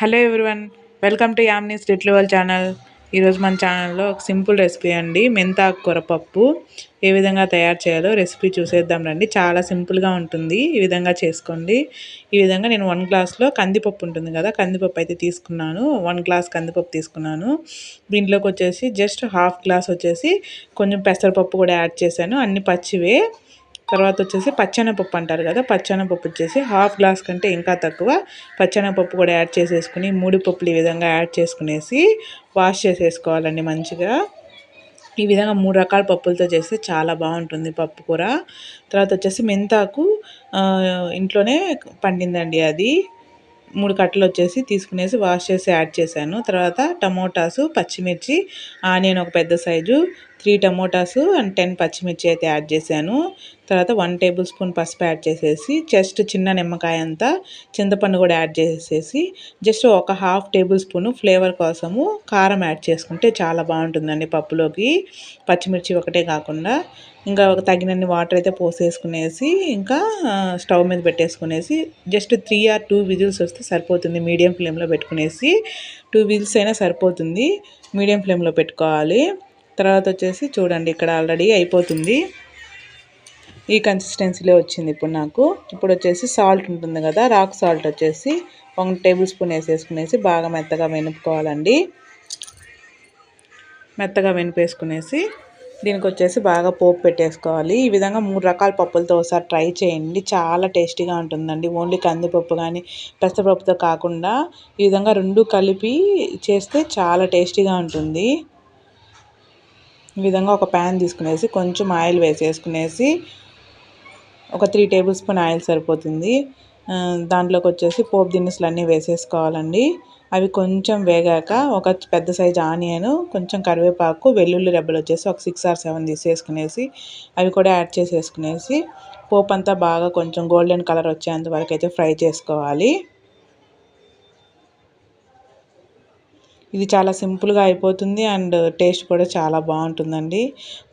Hello everyone welcome to యామ్నీస్ డిట్లివల్ channel. ఈరోజు మన ఛానల్లో ఒక సింపుల్ రెసిపీ అండి. మెంతాకు కూరపప్పు ఏ విధంగా తయారు చేయాలో రెసిపీ చూసేద్దాం రండి. చాలా సింపుల్గా ఉంటుంది. ఈ విధంగా చేసుకోండి. ఈ విధంగా నేను వన్ గ్లాస్లో కందిపప్పు ఉంటుంది కదా కందిపప్పు అయితే తీసుకున్నాను. వన్ గ్లాస్ కందిపప్పు తీసుకున్నాను. దీంట్లోకి వచ్చేసి జస్ట్ హాఫ్ గ్లాస్ వచ్చేసి కొంచెం పెసరపప్పు కూడా యాడ్ చేశాను. అన్ని పచ్చివే. తర్వాత వచ్చేసి పచ్చెనపప్పు అంటారు కదా పచ్చెనపప్పు వచ్చేసి హాఫ్ గ్లాస్ కంటే ఇంకా తక్కువ. పచ్చెనపప్పు కూడా యాడ్ చేసేసుకుని మూడు పప్పులు ఈ విధంగా యాడ్ చేసుకునేసి వాష్ చేసేసుకోవాలండి మంచిగా. ఈ విధంగా మూడు రకాల పప్పులతో చేస్తే చాలా బాగుంటుంది పప్పు కూర. తర్వాత వచ్చేసి మెంతాకు ఇంట్లోనే పండిందండి అది. మూడు కట్టలు వచ్చేసి తీసుకునేసి వాష్ చేసి యాడ్ చేశాను. తర్వాత టమోటాసు పచ్చిమిర్చి ఆనియన్ ఒక పెద్ద size three tomatoes and ten పచ్చిమిర్చి అయితే యాడ్ చేశాను. తర్వాత వన్ టేబుల్ స్పూన్ పసుపు యాడ్ చేసేసి జస్ట్ చిన్న నిమ్మకాయ అంతా చింతపండు కూడా యాడ్ చేసేసి జస్ట్ ఒక హాఫ్ టేబుల్ స్పూన్ ఫ్లేవర్ కోసము కారం యాడ్ చేసుకుంటే చాలా బాగుంటుందండి పప్పులోకి. పచ్చిమిర్చి ఒకటే కాకుండా ఇంకా ఒక తగినన్ని వాటర్ అయితే పోసేసుకునేసి ఇంకా స్టవ్ మీద పెట్టేసుకునేసి just three or two whistles వస్తే సరిపోతుంది మీడియం ఫ్లేమ్లో పెట్టుకునేసి. టూ విజిల్స్ అయినా సరిపోతుంది మీడియం ఫ్లేమ్లో పెట్టుకోవాలి. తర్వాత వచ్చేసి చూడండి ఇక్కడ ఆల్రెడీ అయిపోతుంది. ఈ కన్సిస్టెన్సీలో వచ్చింది ఇప్పుడు నాకు. ఇప్పుడు వచ్చేసి సాల్ట్ ఉంటుంది కదా రాక్ సాల్ట్ వచ్చేసి ఒక టేబుల్ స్పూన్ వేసేసుకునేసి బాగా మెత్తగా వెనుపుకోవాలండి. మెత్తగా వెనిపేసుకునేసి దీనికి వచ్చేసి బాగా పోపు పెట్టేసుకోవాలి. ఈ విధంగా మూడు రకాల పప్పులతో ఒకసారి ట్రై చేయండి. చాలా టేస్టీగా ఉంటుందండి. ఓన్లీ కందిపప్పు కానీ పెసరపప్పుతో కాకుండా ఈ విధంగా రెండు కలిపి చేస్తే చాలా టేస్టీగా ఉంటుంది. ఈ విధంగా ఒక ప్యాన్ తీసుకునేసి కొంచెం ఆయిల్ వేసేసుకునేసి ఒక త్రీ టేబుల్ స్పూన్ ఆయిల్ సరిపోతుంది. దాంట్లోకి వచ్చేసి పోపు దినుసులు అన్నీ వేసేసుకోవాలండి. అవి కొంచెం వేగాక ఒక పెద్ద సైజు ఆనియన్ కొంచెం కరివేపాకు వెల్లుల్లి రెబ్బలు వచ్చేసి ఒక సిక్స్ ఆర్ సెవెన్ తీసేసుకునేసి అవి కూడా యాడ్ చేసేసుకునేసి పోపు అంతా బాగా కొంచెం గోల్డెన్ కలర్ వచ్చేంత వరకు అయితే ఫ్రై చేసుకోవాలి. ఇది చాలా సింపుల్గా అయిపోతుంది అండ్ టేస్ట్ కూడా చాలా బాగుంటుందండి.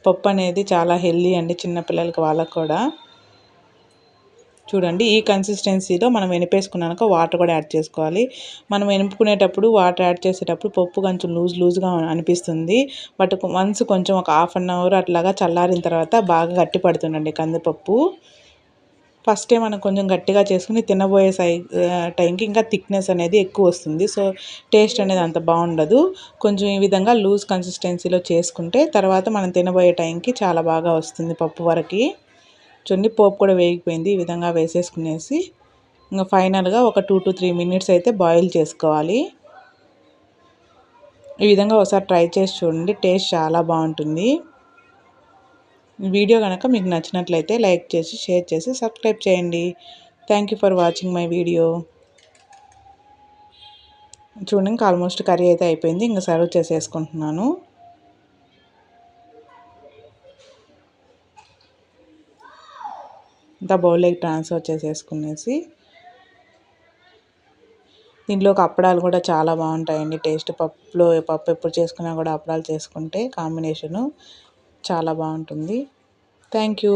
పప్పు అనేది చాలా హెల్దీ అండి చిన్నపిల్లలకి వాళ్ళకు కూడా. చూడండి ఈ కన్సిస్టెన్సీలో మనం వెనిపేసుకున్నాక వాటర్ కూడా యాడ్ చేసుకోవాలి. మనం వెనుపుకునేటప్పుడు వాటర్ యాడ్ చేసేటప్పుడు పప్పు కొంచెం లూజ్ లూజ్గా అనిపిస్తుంది. బట్ వన్స్ కొంచెం ఒక హాఫ్ అన్ అవర్ అట్లాగా చల్లారిన తర్వాత బాగా గట్టి పడుతుందండి కందిపప్పు. ఫస్టే మనం కొంచెం గట్టిగా చేసుకుని తినబోయే సై టైంకి ఇంకా థిక్నెస్ అనేది ఎక్కువ వస్తుంది. సో టేస్ట్ అనేది అంత బాగుండదు. కొంచెం ఈ విధంగా లూజ్ కన్సిస్టెన్సీలో చేసుకుంటే తర్వాత మనం తినబోయే టైంకి చాలా బాగా వస్తుంది పప్పు వరకు. చూడండి పోపు కూడా వేగిపోయింది. ఈ విధంగా వేసేసుకునేసి ఇంకా ఫైనల్గా ఒక టూ టు త్రీ మినిట్స్ అయితే బాయిల్ చేసుకోవాలి. ఈ విధంగా ఒకసారి ట్రై చేసి చూడండి టేస్ట్ చాలా బాగుంటుంది. వీడియో కనుక మీకు నచ్చినట్లయితే లైక్ చేసి షేర్ చేసి సబ్స్క్రైబ్ చేయండి. Thank you for watching my video చూడండి ఇంకా ఆల్మోస్ట్ కర్రీ అయితే అయిపోయింది. ఇంకా సర్వ్ చేసేసుకుంటున్నాను. ఇంకా బౌల్లోకి ట్రాన్స్ఫర్ చేసేసుకునేసి దీంట్లోకి అప్పడాలు కూడా చాలా బాగుంటాయండి. టేస్ట్ పప్పులో పప్పు ఎప్పుడు చేసుకున్నా కూడా అప్పడాలు చేసుకుంటే కాంబినేషను చాలా బాగుంటుంది. Thank you.